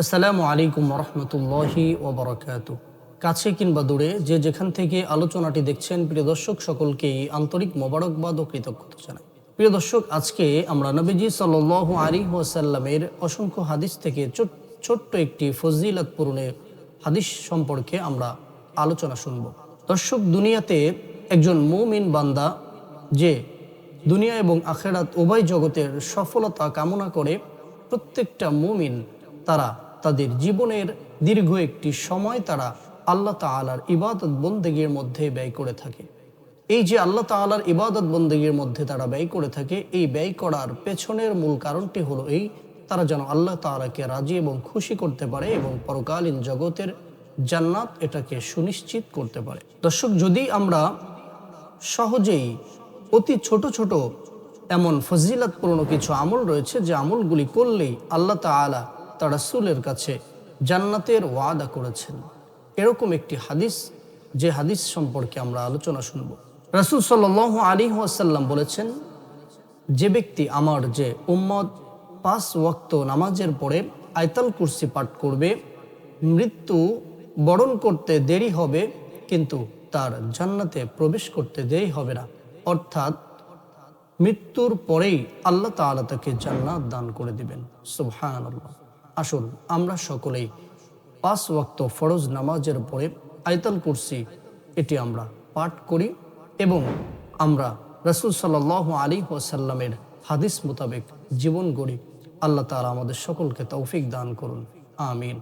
আসসালামু আলাইকুম রহমতুল্লাহি ওবরাকাত। কাছে কিংবা দূরে যে যেখান থেকে আলোচনাটি দেখছেন, প্রিয় দর্শক সকলকেই আন্তরিক মোবারকবাদ ও কৃতজ্ঞতা জানাই। প্রিয় দর্শক, আজকে আমরা নবীজি সাল আলী ওয়াসাল্লামের অসংখ্য হাদিস থেকে ছোট- ছোট্ট একটি ফজিলত পূরণের হাদিস সম্পর্কে আমরা আলোচনা শুনব। দর্শক, দুনিয়াতে একজন মুমিন বান্দা যে দুনিয়া এবং আখেরাত উভয় জগতের সফলতা কামনা করে প্রত্যেকটা মুমিন তারা তাদের জীবনের দীর্ঘ একটি সময় তারা আল্লাহ তাআলার ইবাদত বন্দেগীর মধ্যে ব্যয় করে থাকে। এই যে আল্লাহ তাআলার ইবাদত বন্দেগীর মধ্যে তারা ব্যয় করে থাকে, এই ব্যয় করার পেছনের মূল কারণটি হলো এই, তারা যেন আল্লাহ তাআলাকে রাজি এবং খুশি করতে পারে এবং পরকালীন জগতের জান্নাত এটাকে সুনিশ্চিত করতে পারে। দর্শক, যদি আমরা সহজেই অতি ছোট ছোট এমন ফজিলাতপূর্ণ কিছু আমল রয়েছে, যে আমলগুলি করলেই আল্লাহ তাআলা তার রাসূলের কাছে জান্নাতের ওয়াদা করেছেন। এরকম একটি হাদিস, যে হাদিস সম্পর্কে আমরা আলোচনা শুনব। রাসূল সাল্লাল্লাহু আলাইহি ওয়াসাল্লাম বলেছেন, যে ব্যক্তি আমার, যে উম্মদ পাঁচ ওয়াক্ত নামাজের পরে আয়তাল কুরসি পাঠ করবে, মৃত্যু বরণ করতে দেরি হবে, কিন্তু তার জান্নাতে প্রবেশ করতে দেরি হবে না। অর্থাৎ মৃত্যুর পরেই আল্লাহ তাআলা তাকে জান্নাত দান করে দিবেন। সুবহান আসুন, আমরা সকলেই পাঁচ ওয়াক্ত ফরজ নামাজের পরে আয়তল করছি এটি আমরা পাঠ করি এবং আমরা রসুল সাল আলী ওয়াসাল্লামের হাদিস মোতাবেক জীবন গড়ি। আল্লাহ তালা আমাদের সকলকে তৌফিক দান করুন। আমিন।